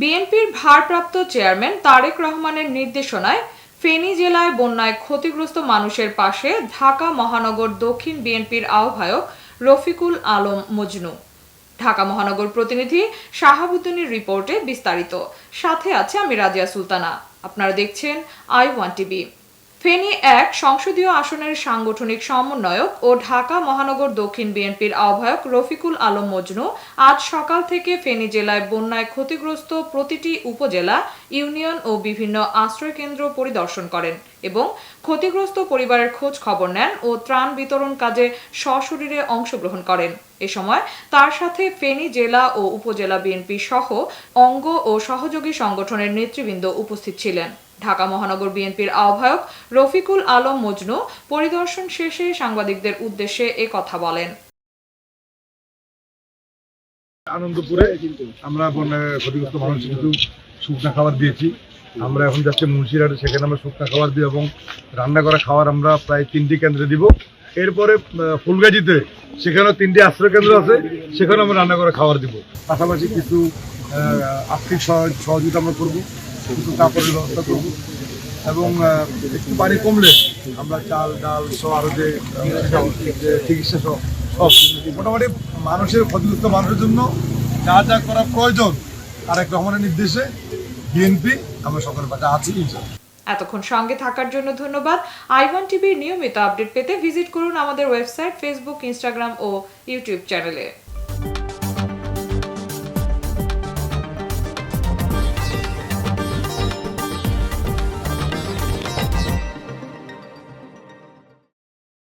বিএনপির ভারপ্রাপ্ত চেয়ারম্যান তারেক রহমানের নির্দেশনায় ফেনী জেলায় বন্যায় ক্ষতিগ্রস্ত মানুষের পাশে ঢাকা মহানগর দক্ষিণ বিএনপির আহ্বায়ক রফিকুল আলম মজনু। ঢাকা মহানগর প্রতিনিধি শাহাবুদ্দিনের রিপোর্টে বিস্তারিত। সাথে আছে আমি রাজিয়া সুলতানা। আপনারা দেখছেন আই ওয়ান টিভি। ফেনী এক সংসদীয় আসনের সাংগঠনিক সমন্বয়ক ও ঢাকা মহানগর দক্ষিণ বিএনপির আহ্বায়ক রফিকুল আলম মজনু আজ সকাল থেকে ফেনী জেলায় বন্যায় ক্ষতিগ্রস্ত প্রতিটি উপজেলা, ইউনিয়ন ও বিভিন্ন আশ্রয়কেন্দ্র পরিদর্শন করেন এবং ক্ষতিগ্রস্ত পরিবারের খোঁজ খবর নেন ও ত্রাণ বিতরণ কাজে সশরীরে অংশগ্রহণ করেন। এ সময় তার সাথে ফেনী জেলা ও উপজেলা বিএনপি সহ অঙ্গ ও সহযোগী সংগঠনের নেতৃবৃন্দ উপস্থিত ছিলেন। ঢাকা মহানগর বিএনপির আহ্বায়ক রফিকুল আলম মজনু পরিদর্শন শেষে সাংবাদিকদের উদ্দেশ্যে এ কথা বলেন। আনন্দপুরে আমরা ক্ষতিগ্রস্ত মানুষের কিছু শুকনা খাবার দিয়েছি। আমরা এখন যাচ্ছি মুন্সিরহাটে, সেখানে আমরা শুকনা খাবার দিই এবং রান্না করা খাবার আমরা প্রায় তিনটি কেন্দ্রে দিব। এরপরে ফুলগাজীতে সেখানেও তিনটি আশ্রয় কেন্দ্র আছে সেখানে আমরা রান্না করে খাবার দিব। পাশাপাশি কিছু আর্থিক সহায়- সহযোগিতা আমরা করব। ব্যবস্থা করব। এবং একটু পানি কমলে আমরা চাল, ডাল সহ আরও যে চিকিৎসা সহ, সব মোটামুটি মানুষের ক্ষতিগ্রস্ত মানুষের জন্য যা যা করা প্রয়োজন, তারেক রহমানের নির্দেশে বিএনপি, আমরা সকলের পাশে আছি এতক্ষণ সঙ্গে থাকার জন্য ধন্যবাদ। আইওয়ান টিভির নিয়মিত আপডেট পেতে ভিজিট করুন আমাদের ওয়েবসাইট, ফেসবুক, ইনস্টাগ্রাম ও ইউটিউব চ্যানেলে।